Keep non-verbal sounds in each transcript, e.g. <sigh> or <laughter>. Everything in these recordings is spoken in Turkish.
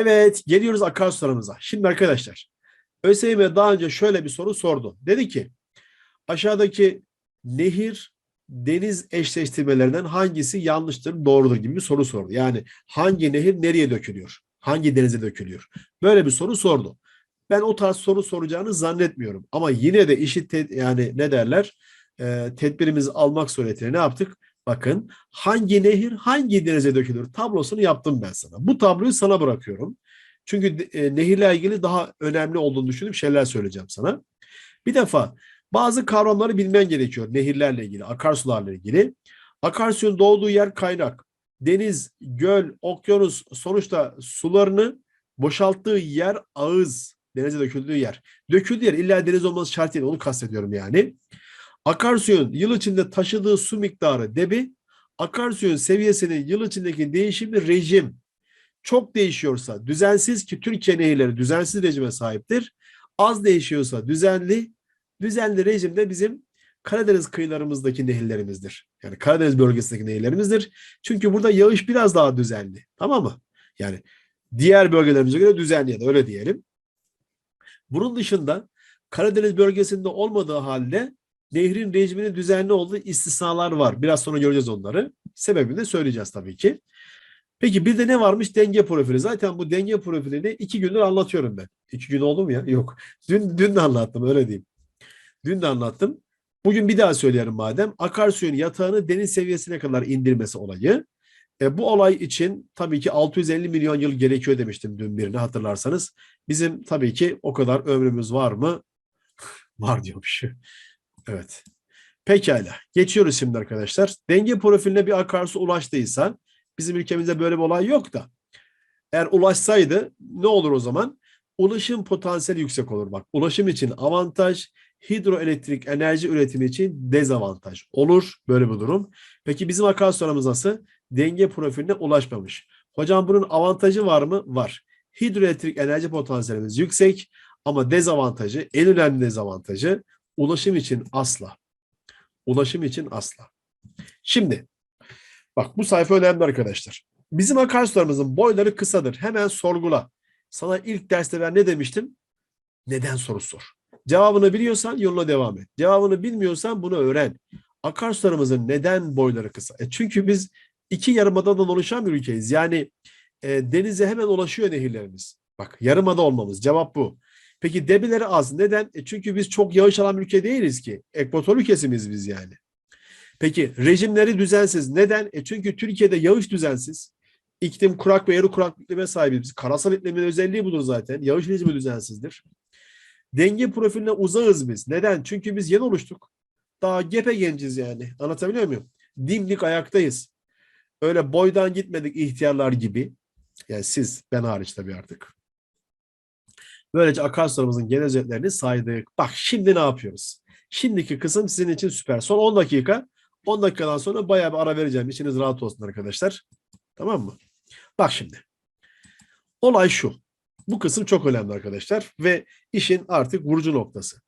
Evet, geliyoruz akarsularımıza. Şimdi arkadaşlar, ÖSYM daha önce şöyle bir soru sordu. Dedi ki, aşağıdaki nehir, deniz eşleştirmelerinden hangisi yanlıştır, doğrudur gibi bir soru sordu. Yani hangi nehir nereye dökülüyor? Hangi denize dökülüyor? Böyle bir soru sordu. Ben o tarz soru soracağını zannetmiyorum. Ama yine de işi yani ne derler? Ee, tedbirimizi almak suretiyle ne yaptık? Bakın hangi nehir hangi denize dökülür tablosunu yaptım ben sana. Bu tabloyu sana bırakıyorum. Çünkü e, nehirle ilgili daha önemli olduğunu düşündüğüm şeyler söyleyeceğim sana. Bir defa bazı kavramları bilmen gerekiyor nehirlerle ilgili, akarsularla ilgili. Akarsuyun doğduğu yer kaynak. Deniz, göl, okyanus sonuçta sularını boşalttığı yer ağız. Denize döküldüğü yer. Döküldüğü yer illa deniz olması şart değil. Onu kastediyorum yani. Akarsuyun yıl içinde taşıdığı su miktarı debi, akarsuyun seviyesinin yıl içindeki değişimi rejim. Çok değişiyorsa düzensiz ki Türkiye nehirleri düzensiz rejime sahiptir. Az değişiyorsa düzenli, düzenli rejimde bizim Karadeniz kıyılarımızdaki nehirlerimizdir. Yani Karadeniz bölgesindeki nehirlerimizdir. Çünkü burada yağış biraz daha düzenli. Tamam mı? Yani diğer bölgelerimize göre düzenli ya da öyle diyelim. Bunun dışında Karadeniz bölgesinde olmadığı halde nehrin rejiminin düzenli olduğu istisnalar var. Biraz sonra göreceğiz onları. Sebebini de söyleyeceğiz tabii ki. Peki bir de ne varmış? Denge profili. Zaten bu denge profilini iki gündür anlatıyorum ben. İki gün oldu mu ya? Yok. Dün, dün de anlattım öyle diyeyim. Dün de anlattım. Bugün bir daha söyleyelim madem. Akarsuyun yatağını deniz seviyesine kadar indirmesi olayı. E, bu olay için tabii ki 650 milyon yıl gerekiyor demiştim dün birine hatırlarsanız. Bizim tabii ki o kadar ömrümüz var mı? <laughs> var diyormuş. Evet. Pekala. Geçiyoruz şimdi arkadaşlar. Denge profiline bir akarsu ulaştıysa bizim ülkemizde böyle bir olay yok da eğer ulaşsaydı ne olur o zaman? Ulaşım potansiyeli yüksek olur. Bak ulaşım için avantaj, hidroelektrik enerji üretimi için dezavantaj olur böyle bir durum. Peki bizim akarsularımız nasıl? Denge profiline ulaşmamış. Hocam bunun avantajı var mı? Var. Hidroelektrik enerji potansiyelimiz yüksek ama dezavantajı, en önemli dezavantajı ulaşım için asla. Ulaşım için asla. Şimdi bak bu sayfa önemli arkadaşlar. Bizim akarsularımızın boyları kısadır. Hemen sorgula. Sana ilk derste ben ne demiştim? Neden soru sor. Cevabını biliyorsan yoluna devam et. Cevabını bilmiyorsan bunu öğren. Akarsularımızın neden boyları kısa? E çünkü biz iki yarımadadan oluşan bir ülkeyiz. Yani e, denize hemen ulaşıyor nehirlerimiz. Bak yarımada olmamız. Cevap bu. Peki debileri az. Neden? E çünkü biz çok yağış alan ülke değiliz ki. Ekvator ülkesimiz biz yani. Peki rejimleri düzensiz. Neden? E çünkü Türkiye'de yağış düzensiz. İklim kurak ve yarı kurak iklime sahibiz. Karasal iklimin özelliği budur zaten. Yağış rejimi düzensizdir. Denge profiline uzağız biz. Neden? Çünkü biz yeni oluştuk. Daha gepe genciz yani. Anlatabiliyor muyum? Dimdik ayaktayız. Öyle boydan gitmedik ihtiyarlar gibi. Yani siz, ben hariç tabii artık. Böylece akarsularımızın genel özetlerini saydık. Bak şimdi ne yapıyoruz? Şimdiki kısım sizin için süper. Son 10 dakika. 10 dakikadan sonra bayağı bir ara vereceğim. İçiniz rahat olsun arkadaşlar. Tamam mı? Bak şimdi. Olay şu. Bu kısım çok önemli arkadaşlar ve işin artık vurucu noktası.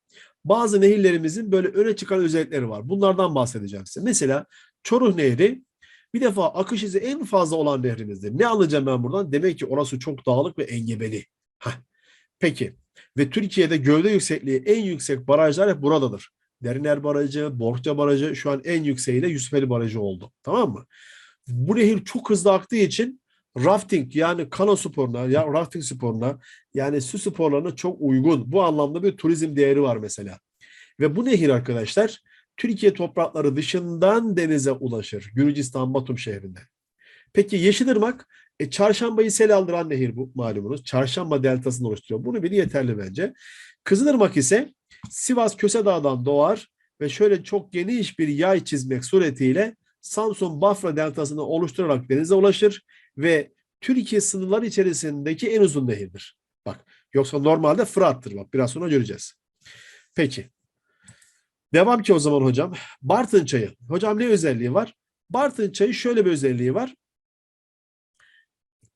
Bazı nehirlerimizin böyle öne çıkan özellikleri var. Bunlardan bahsedeceğim size. Mesela Çoruh Nehri bir defa akış izi en fazla olan nehrimizdir. Ne anlayacağım ben buradan? Demek ki orası çok dağlık ve engebeli. Heh. Peki ve Türkiye'de gövde yüksekliği en yüksek barajlar hep buradadır. Deriner Barajı, Borçça Barajı şu an en yükseği de Yusufeli Barajı oldu. Tamam mı? Bu nehir çok hızlı aktığı için rafting yani kano sporuna ya rafting sporuna yani su sporlarına çok uygun. Bu anlamda bir turizm değeri var mesela. Ve bu nehir arkadaşlar Türkiye toprakları dışından denize ulaşır. Gürcistan Batum şehrinde. Peki Yeşilırmak e, çarşambayı sel aldıran nehir bu malumunuz. Çarşamba deltasını oluşturuyor. Bunu biri yeterli bence. Kızılırmak ise Sivas Kösedağ'dan doğar ve şöyle çok geniş bir yay çizmek suretiyle Samsun Bafra deltasını oluşturarak denize ulaşır ve Türkiye sınırları içerisindeki en uzun nehirdir. Bak yoksa normalde Fırat'tır bak biraz sonra göreceğiz. Peki. Devam ki o zaman hocam. Bartın çayı. Hocam ne özelliği var? Bartın çayı şöyle bir özelliği var.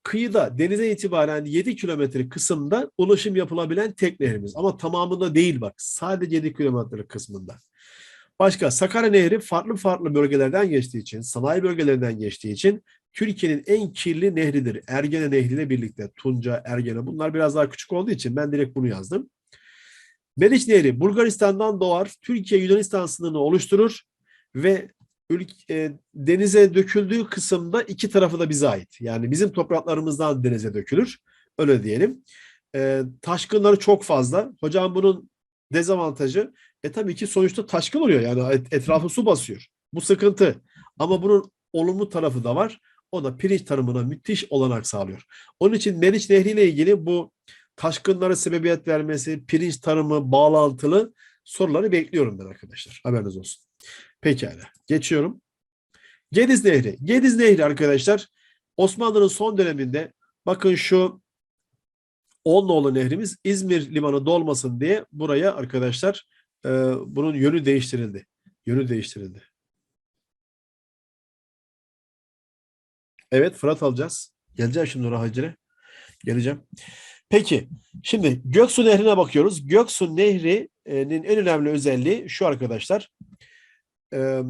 Kıyıda denize itibaren 7 kilometre kısımda ulaşım yapılabilen tek nehrimiz. Ama tamamında değil bak. Sadece 7 kilometre kısmında. Başka Sakarya Nehri farklı farklı bölgelerden geçtiği için, sanayi bölgelerinden geçtiği için Türkiye'nin en kirli nehridir. Ergene Nehri ile birlikte. Tunca, Ergene bunlar biraz daha küçük olduğu için ben direkt bunu yazdım. Meriç Nehri Bulgaristan'dan doğar. Türkiye Yunanistan sınırını oluşturur ve ülke, e, denize döküldüğü kısımda iki tarafı da bize ait. Yani bizim topraklarımızdan denize dökülür. Öyle diyelim. E, taşkınları çok fazla. Hocam bunun dezavantajı e tabii ki sonuçta taşkın oluyor. Yani et, etrafı su basıyor. Bu sıkıntı. Ama bunun olumlu tarafı da var. O da pirinç tarımına müthiş olanak sağlıyor. Onun için Meriç Nehri ile ilgili bu taşkınlara sebebiyet vermesi, pirinç tarımı bağlantılı soruları bekliyorum ben arkadaşlar. Haberiniz olsun. Pekala. Geçiyorum. Gediz Nehri. Gediz Nehri arkadaşlar Osmanlı'nın son döneminde bakın şu Onluoğlu Nehrimiz İzmir limanı dolmasın diye buraya arkadaşlar e, bunun yönü değiştirildi. Yönü değiştirildi. Evet Fırat alacağız. Geleceğim şimdi oraya Hacire. Geleceğim. Peki şimdi Göksu Nehri'ne bakıyoruz. Göksu Nehri'nin en önemli özelliği şu arkadaşlar. E,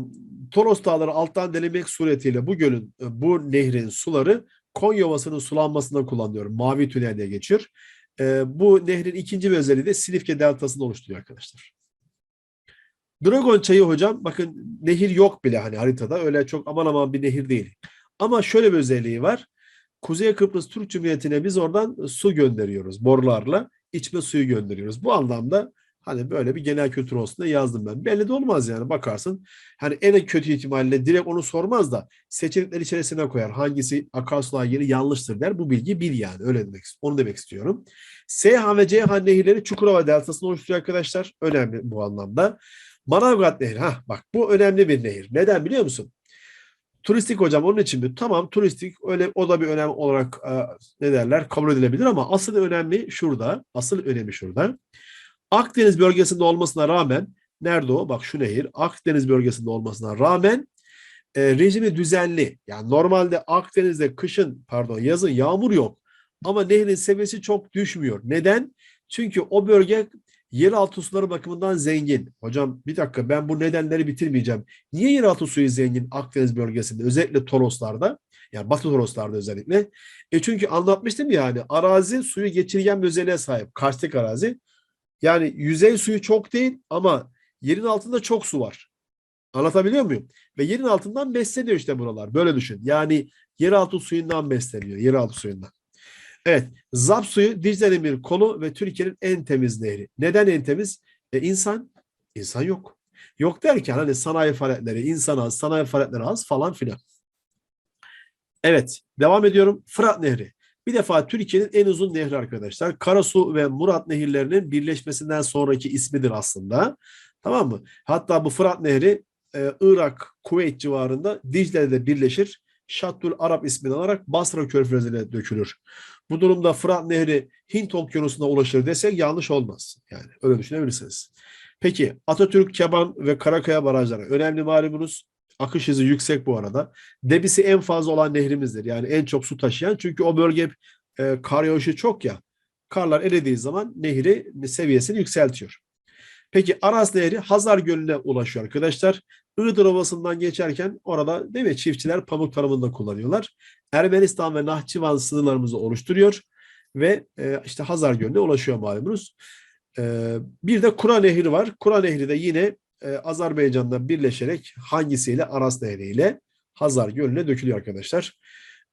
Toros Dağları alttan delemek suretiyle bu gölün, e, bu nehrin suları Konya Ovası'nın sulanmasında kullanılıyor. Mavi tünel diye geçiyor. E, bu nehrin ikinci bir özelliği de Silifke Deltası'nda oluşturuyor arkadaşlar. Dragon çayı hocam bakın nehir yok bile hani haritada öyle çok aman aman bir nehir değil. Ama şöyle bir özelliği var. Kuzey Kıbrıs Türk Cumhuriyeti'ne biz oradan su gönderiyoruz borularla içme suyu gönderiyoruz. Bu anlamda hani böyle bir genel kültür olsun diye yazdım ben. Belli de olmaz yani bakarsın. Hani en kötü ihtimalle direkt onu sormaz da seçenekler içerisine koyar. Hangisi akarsular yeri yanlıştır der. Bu bilgi bil yani öyle demek onu demek istiyorum. Seyhan ve Ceyhan nehirleri Çukurova deltasını oluşturuyor arkadaşlar. Önemli bu anlamda. Manavgat Nehri. Ha bak bu önemli bir nehir. Neden biliyor musun? Turistik hocam onun için mi? Tamam turistik öyle o da bir önem olarak e, ne derler kabul edilebilir ama asıl önemli şurada. Asıl önemi şurada. Akdeniz bölgesinde olmasına rağmen nerede o? Bak şu nehir Akdeniz bölgesinde olmasına rağmen e, rejimi düzenli. Yani normalde Akdeniz'de kışın pardon yazın yağmur yok. Ama nehrin seviyesi çok düşmüyor. Neden? Çünkü o bölge yeraltı suları bakımından zengin. Hocam bir dakika ben bu nedenleri bitirmeyeceğim. Niye yeraltı suyu zengin Akdeniz bölgesinde özellikle Toroslarda? Yani Batı Toroslarda özellikle. E çünkü anlatmıştım yani arazi suyu geçirgen bir özelliğe sahip. Karstik arazi. Yani yüzey suyu çok değil ama yerin altında çok su var. Anlatabiliyor muyum? Ve yerin altından besleniyor işte buralar. Böyle düşün. Yani yeraltı suyundan besleniyor. Yeraltı suyundan. Evet. Zap suyu Dicle'nin bir kolu ve Türkiye'nin en temiz nehri. Neden en temiz? E insan. insan yok. Yok derken hani sanayi faaliyetleri, insan az, sanayi faaliyetleri az falan filan. Evet. Devam ediyorum. Fırat Nehri. Bir defa Türkiye'nin en uzun nehri arkadaşlar. Karasu ve Murat nehirlerinin birleşmesinden sonraki ismidir aslında. Tamam mı? Hatta bu Fırat Nehri e, Irak, Kuveyt civarında Dicle'de birleşir. Şattul Arap ismini alarak Basra Körfezi'ne dökülür. Bu durumda Fırat Nehri Hint Okyanusu'na ulaşır desek yanlış olmaz. Yani öyle düşünebilirsiniz. Peki Atatürk, Keban ve Karakaya barajları önemli malumunuz. Akış hızı yüksek bu arada. Debisi en fazla olan nehrimizdir. Yani en çok su taşıyan. Çünkü o bölge e, kar yağışı çok ya. Karlar eridiği zaman nehri seviyesini yükseltiyor. Peki Aras Nehri Hazar Gölü'ne ulaşıyor arkadaşlar. Iğdır Ovası'ndan geçerken orada değil mi çiftçiler pamuk tarımında kullanıyorlar. Ermenistan ve Nahçıvan sınırlarımızı oluşturuyor ve e, işte Hazar Gölü'ne ulaşıyor malumunuz. E, bir de Kura Nehri var. Kura Nehri de yine e, Azerbaycan'da birleşerek hangisiyle Aras Nehri ile Hazar Gölü'ne dökülüyor arkadaşlar.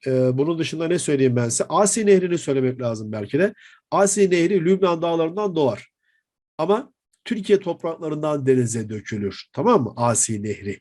E, bunun dışında ne söyleyeyim ben size? Asi Nehri'ni söylemek lazım belki de. Asi Nehri Lübnan dağlarından doğar. Ama Türkiye topraklarından denize dökülür. Tamam mı? Asi Nehri.